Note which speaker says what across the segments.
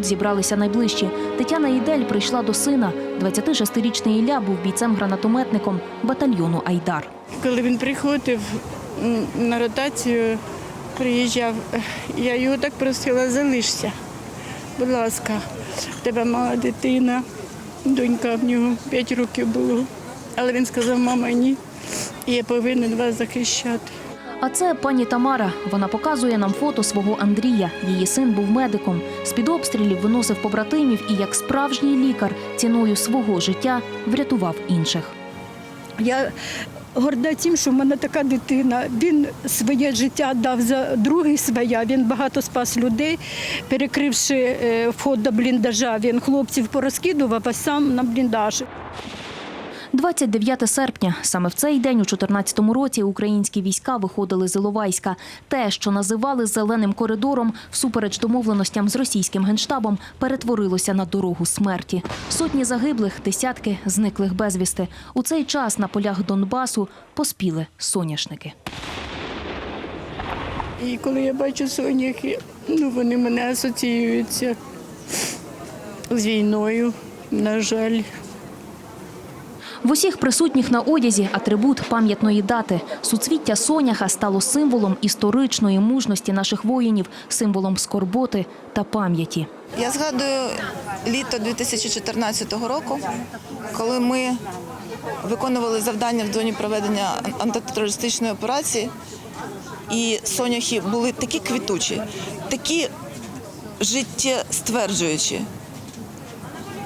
Speaker 1: тут зібралися найближчі. Тетяна Ідель прийшла до сина. 26-річний Ілля був бійцем-гранатометником батальйону Айдар.
Speaker 2: Коли він приходив на ротацію, приїжджав, я його так просила, залишся. Будь ласка, в тебе мала дитина, донька в нього 5 років було. Але він сказав, мама, ні, я повинен вас захищати.
Speaker 1: А це пані Тамара. Вона показує нам фото свого Андрія. Її син був медиком. З під обстрілів виносив побратимів і, як справжній лікар, ціною свого життя врятував інших.
Speaker 3: Я горда тим, що в мене така дитина. Він своє життя дав за другий своя. Він багато спас людей, перекривши е, вход до бліндажа. Він хлопців порозкидував, а сам на бліндаж.
Speaker 1: 29 серпня. Саме в цей день, у 14-му році, українські війська виходили з Іловайська. Те, що називали зеленим коридором, всупереч домовленостям з російським генштабом, перетворилося на дорогу смерті. Сотні загиблих, десятки зниклих безвісти. У цей час на полях Донбасу поспіли соняшники.
Speaker 2: І коли я бачу соняхи, ну вони мене асоціюються з війною, на жаль.
Speaker 1: В усіх присутніх на одязі атрибут пам'ятної дати. Суцвіття соняха стало символом історичної мужності наших воїнів, символом скорботи та пам'яті.
Speaker 4: Я згадую літо 2014 року, коли ми виконували завдання в зоні проведення антитерористичної операції, і соняхи були такі квітучі, такі життєстверджуючі,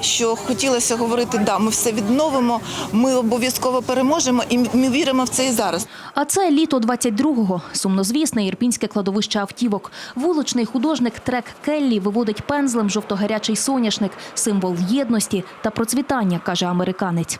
Speaker 4: що хотілося говорити, да, ми все відновимо, ми обов'язково переможемо, і ми віримо в це і зараз.
Speaker 1: А це літо 22-го. Сумнозвісне ірпінське кладовище автівок. Вуличний художник Трек Келлі виводить пензлем жовтогарячий соняшник, символ єдності та процвітання, каже американець.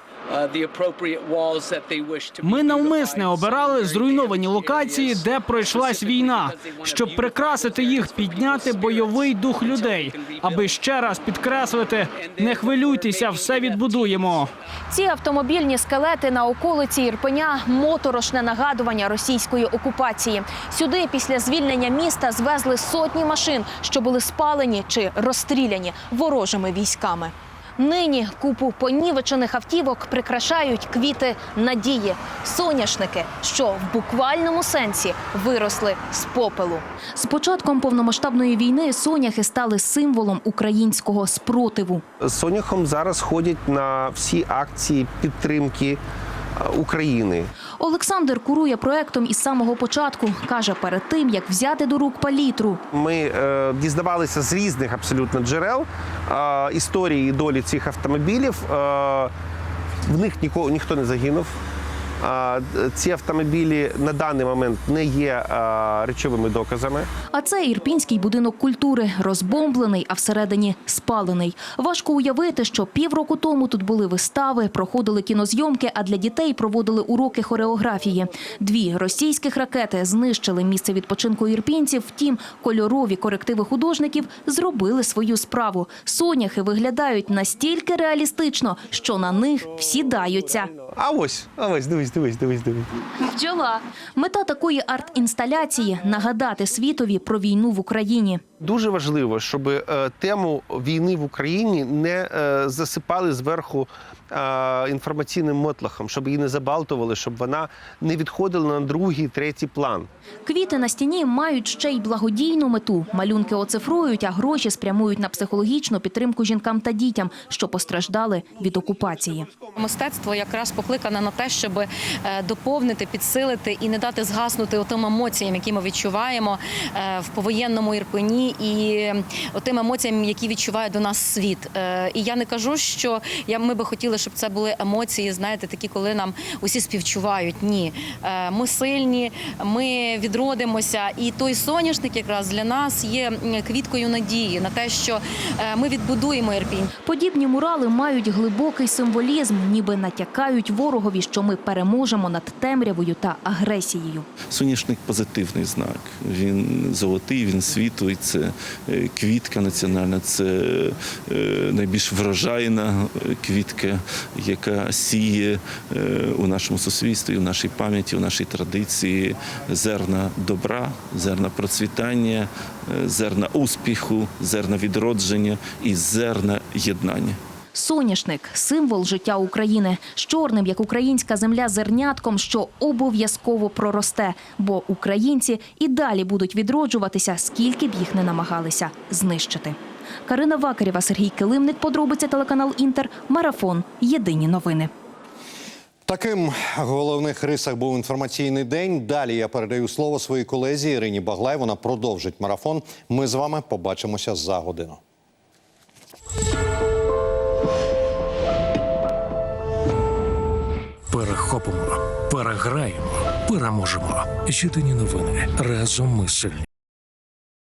Speaker 5: Ми навмисне обирали зруйновані локації, де пройшлась війна, щоб прикрасити їх, підняти бойовий дух людей, аби ще раз підкреслити: не хвилюйтеся, все відбудуємо.
Speaker 1: Ці автомобільні скелети на околиці Ірпеня моторошне нагадування російської окупації. Сюди після звільнення міста звезли сотні машин, що були спалені чи розстріляні ворожими військами. Нині купу понівечених автівок прикрашають квіти надії, соняшники, що в буквальному сенсі виросли з попелу. З початком повномасштабної війни соняхи стали символом українського спротиву.
Speaker 6: Соняхом зараз ходять на всі акції підтримки України.
Speaker 1: Олександр курує проектом із самого початку. каже, перед тим як взяти до рук палітру,
Speaker 6: Ми е, дізнавалися з різних абсолютно джерел е, історії і долі цих автомобілів. Е, в них ніко, ніхто не загинув. Ці автомобілі на даний момент не є речовими доказами.
Speaker 1: А це ірпінський будинок культури, розбомблений, а всередині спалений. Важко уявити, що півроку тому тут були вистави, проходили кінозйомки, а для дітей проводили уроки хореографії. Дві російських ракети знищили місце відпочинку ірпінців. Втім, кольорові корективи художників зробили свою справу. Соняхи виглядають настільки реалістично, що на них всі даються.
Speaker 6: А ось, а ось, дивись, дивись, дивись, дивись.
Speaker 1: Бджола. Мета такої арт-інсталяції нагадати світові про війну в Україні.
Speaker 6: Дуже важливо, щоб е, тему війни в Україні не е, засипали зверху е, інформаційним мотлахом, щоб її не забалтували, щоб вона не відходила на другий, третій план.
Speaker 1: Квіти на стіні мають ще й благодійну мету. Малюнки оцифрують, а гроші спрямують на психологічну підтримку жінкам та дітям, що постраждали від окупації.
Speaker 7: Мистецтво якраз покликане на те, щоб доповнити, підсилити і не дати згаснути тим емоціям, які ми відчуваємо в повоєнному Ірпені, і тим емоціям, які відчуває до нас світ. Е, І я не кажу, що я ми би хотіли, щоб це були емоції, знаєте, такі, коли нам усі співчувають. Ні, Е, ми сильні, ми відродимося, і той соняшник якраз для нас є квіткою надії на те, що е, ми відбудуємо Ірпінь.
Speaker 1: Подібні мурали мають глибокий символізм, ніби натякають ворогові, що ми переможемо над темрявою та агресією.
Speaker 8: Соняшник позитивний знак. Він золотий, він світлий. Це е, квітка національна, це е, найбільш врожайна е, квітка, яка сіє у нашому суспільстві, у нашій пам'яті, у нашій традиції зерна добра, зерна процвітання, зерна успіху, зерна відродження і зерна єднання.
Speaker 1: Соняшник символ життя України з чорним, як українська земля, зернятком, що обов'язково проросте, бо українці і далі будуть відроджуватися, скільки б їх не намагалися знищити. Карина Вакарєва, Сергій Килимник, подробиці телеканал Інтер, марафон. Єдині новини.
Speaker 9: Таким головних рисах був інформаційний день. Далі я передаю слово своїй колезі Ірині Баглай. Вона продовжить марафон. Ми з вами побачимося за годину.
Speaker 10: Перехопимо, переграємо, переможемо. Єдині новини разом ми сильні.